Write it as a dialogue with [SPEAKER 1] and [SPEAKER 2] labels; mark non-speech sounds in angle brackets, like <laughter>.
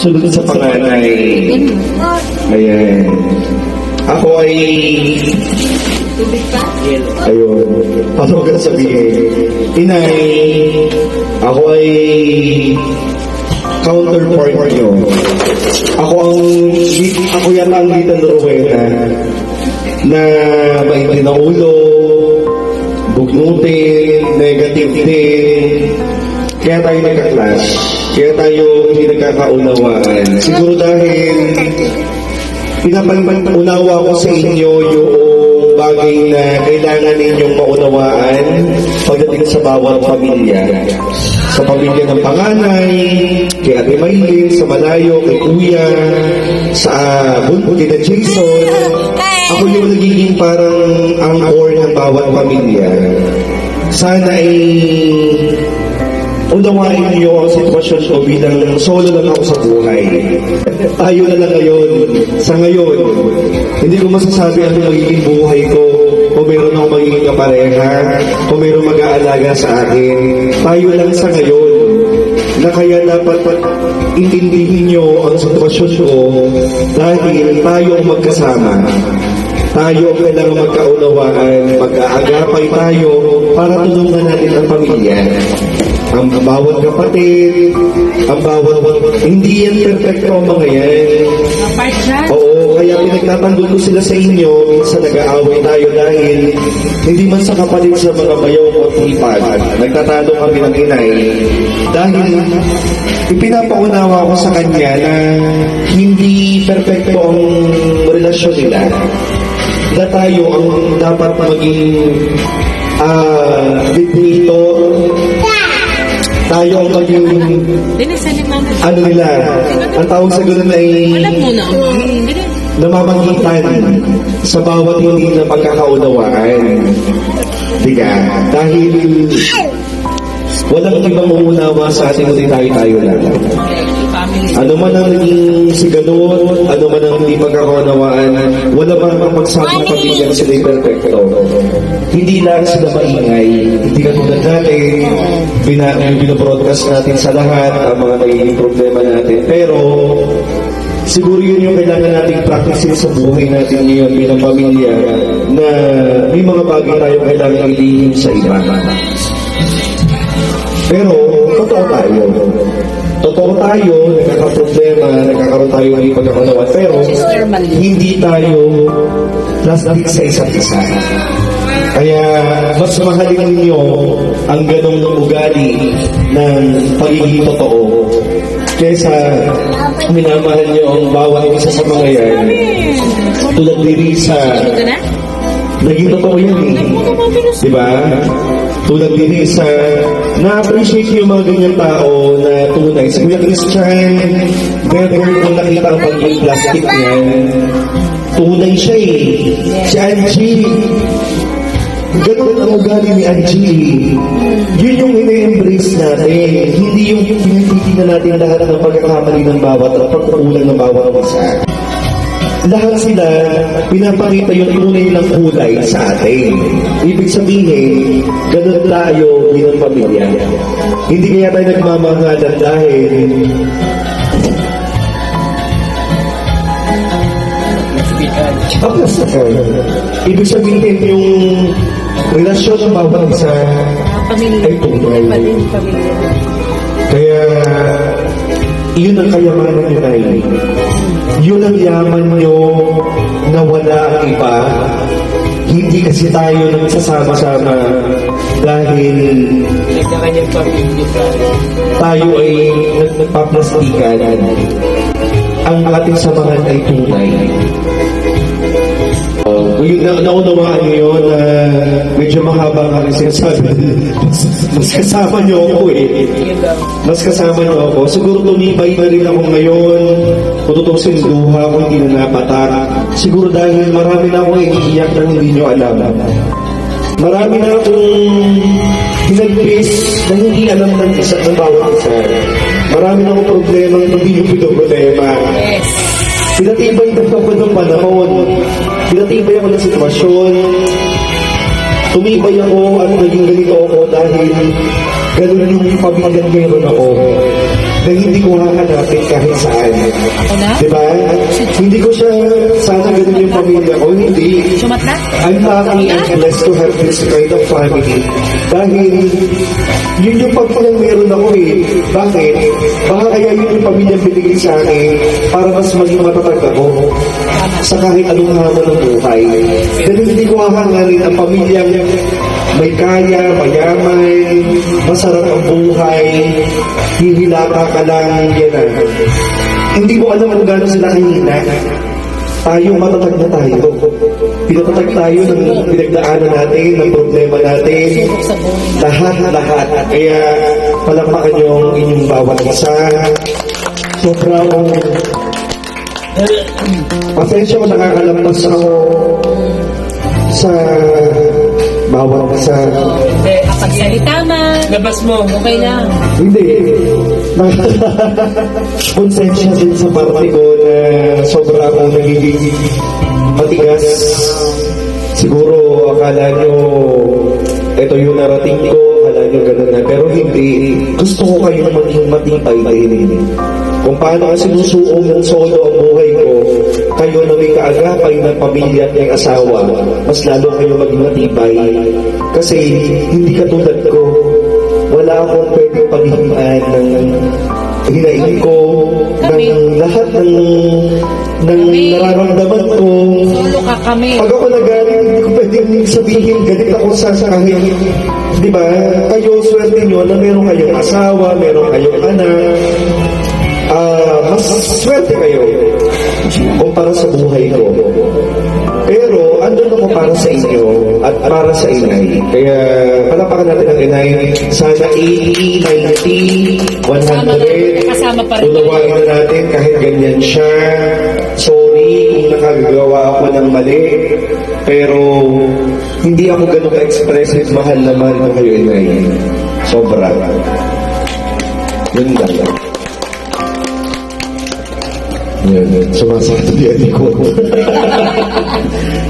[SPEAKER 1] Sunod sa panganay. Ayan. Ako ay... Ayun. Ano ka sabihin? Inay, ako ay counterpart nyo. Ako ang, ako yata ang Lita Rowena na maintin na ulo, bugnutin, negative din. Kaya tayo nagka-clash. Kaya tayo hindi nagkakaunawaan. Siguro dahil pinapag-unawa ko sa inyo yung bagay na kailangan ninyong maunawaan pagdating sa bawat pamilya. Sa pamilya ng panganay, kay Ate Maylin, sa Malayo, kay Kuya, sa Bunbun, kay Jason. Ako yung nagiging parang anchor ng bawat pamilya. Sana ay unawain niyo ang sitwasyon ko bilang solo lang ako sa buhay. Tayo na lang ngayon, sa ngayon, hindi ko masasabi ano magiging buhay ko, kung meron akong magiging kapareha, kung meron mag-aalaga sa akin. Tayo lang sa ngayon, na kaya dapat intindihin niyo ang sitwasyon ko dahil tayo ang magkasama. Tayo ang kailangan magkaunawaan, mag-aagapay tayo para tulungan natin ang pamilya ang bawat kapatid, ang bawat, hindi yan perfecto mga yan. Oo, kaya pinagtatanggol ko sila sa inyo, minsan nag-aaway tayo dahil hindi man sa kapalit sa mga bayaw o tipag, nagtatalo kami ng inay. Dahil ipinapaunawa ko sa kanya na hindi perfecto ang relasyon nila. Na tayo ang dapat maging ah dito tayo ang maging
[SPEAKER 2] Mama.
[SPEAKER 1] ano nila, ang tawag sa ganun ay namamagitan sa bawat hindi na pagkakaunawaan. Diga, dahil walang ibang umunawa sa ating kundi tayo-tayo lang. Ano man ang naging siganon, ano man ang hindi pagkakaunawaan, wala man ang pagsama ng pamilya na sila perfecto. Hindi lang sila maingay. Hindi katulad natin, bina, binobroadcast natin sa lahat ang mga nagiging problema natin. Pero, siguro yun yung kailangan nating practicein sa buhay natin ngayon bilang pamilya na may mga bagay tayong kailangan ilihim sa iba. Pero, totoo tayo. Totoo tayo, nagkakaproblema, nagkakaroon tayo ng pagkakalawan. Pero, hindi tayo plastic sa isa't isa. Kaya, mas mahalin ninyo ang ganong ugali ng pagiging totoo kesa minamahal niyo ang bawat isa sa mga yan. Tulad ni Risa, naging totoo yan eh. Di ba? Tulad din sa na-appreciate yung mga ganyang tao na tunay. Si Kuya Christian, never ko nakita ang pagiging plastic niyan. Tunay siya eh. Si Angie, ganun ang ugali ni Angie. Yun yung ine-embrace natin. Hindi yung pinititignan natin lahat ng pagkakamali ng bawat at pagkukulang ng bawat isa lahat sila pinapakita yung tunay ng kulay sa atin. Ibig sabihin, ganun tayo bilang pamilya. Hindi kaya tayo nagmamahalan dahil Tapos ako, ibig sabihin yung relasyon ng bawat isa
[SPEAKER 2] Pamilya.
[SPEAKER 1] ay tunay. Kaya, yun ang kayamanan nyo na Yun ang yaman nyo na wala ang iba. Hindi kasi tayo nagsasama-sama dahil
[SPEAKER 2] tayo.
[SPEAKER 1] ay nag- nagpaplastikan. Ang ating samahan ay tunay. Na, naunawaan niyo yun na medyo mahaba nga rin sinasabi. mas, mas kasama niyo ako eh. Mas kasama niyo ako. Siguro tumibay na rin ako ngayon. Kung tutusin, luha ko hindi na napatak. Siguro dahil marami na akong iiyak na hindi niyo alam. Marami na akong hinagpis na hindi alam ng isa ng bawat isa. Marami na akong problema na hindi niyo pinoproblema.
[SPEAKER 2] Yes.
[SPEAKER 1] Pinatibay ng panahon. Pinatibay ako ng sitwasyon. Tumibay ako at naging ganito ako dahil ganun yung pagmagandero ako. na hindi ko hahanapin kahit saan.
[SPEAKER 3] Ako na?
[SPEAKER 1] Di ba? Hindi ko siya, sana ganun yung pamilya ko. Hindi. I'm happy and blessed to have this kind of family. Dahil, yun yung pagpalang meron ako eh. Bakit? Baka kaya yun yung pamilya binigay sa akin para mas maging matatag ako sa kahit anong hamon ng buhay. Ganun hindi ko hahangarin ang pamilyang may kaya, mayaman, masarap ang buhay, hihilata ka lang, yan. Hindi mo alam kung gano'n sila kahina. Tayo, matatag na tayo. Pinatatag tayo ng pinagdaanan natin, ng problema natin. Lahat, lahat. Kaya palakpakan yung inyong bawat isa. Sobrang pasensya ko nakakalampas ako sa bawat.
[SPEAKER 2] Hindi,
[SPEAKER 3] Pagsalita man.
[SPEAKER 2] labas mo.
[SPEAKER 3] Okay lang.
[SPEAKER 1] Hindi. <laughs> Konsensya din sa parte ko na sobra akong nagiging matigas. Siguro akala nyo ito yung narating ko, nyo ganun na. Pero hindi. Gusto ko kayong maging matibay din. Kung paano ka sinusuong ng solo ang buhay ko, kayo na may kaagapay ng pamilya at ng asawa, mas lalo kayo maging matibay. Kasi hindi katulad ko, wala akong pwedeng paghihimaan ng hinaing ko,
[SPEAKER 3] Kami.
[SPEAKER 1] ng lahat ng, ng nararamdaman ko.
[SPEAKER 3] Solo ka kami.
[SPEAKER 1] Pag ako nagalit, hindi ko pwedeng sabihin, galit ako sa sa kahit, di ba? Kayo, swerte nyo na meron kayong asawa, meron kayong anak, ah, mas swerte kayo kumpara sa buhay ko. Pero, andun ako para sa inyo at para sa inay. Kaya, palapakan natin ang inay. Sana 80, 90, 100.
[SPEAKER 3] Kasama pa rin.
[SPEAKER 1] Unawain na natin kahit ganyan siya. Sorry kung nakagawa ako ng mali. Pero, hindi ako ganun ka-expressive. Mahal na mahal ko kayo, inay. Sobra. Yun lang. Yun, yun. Sumasakit yan ko. <laughs>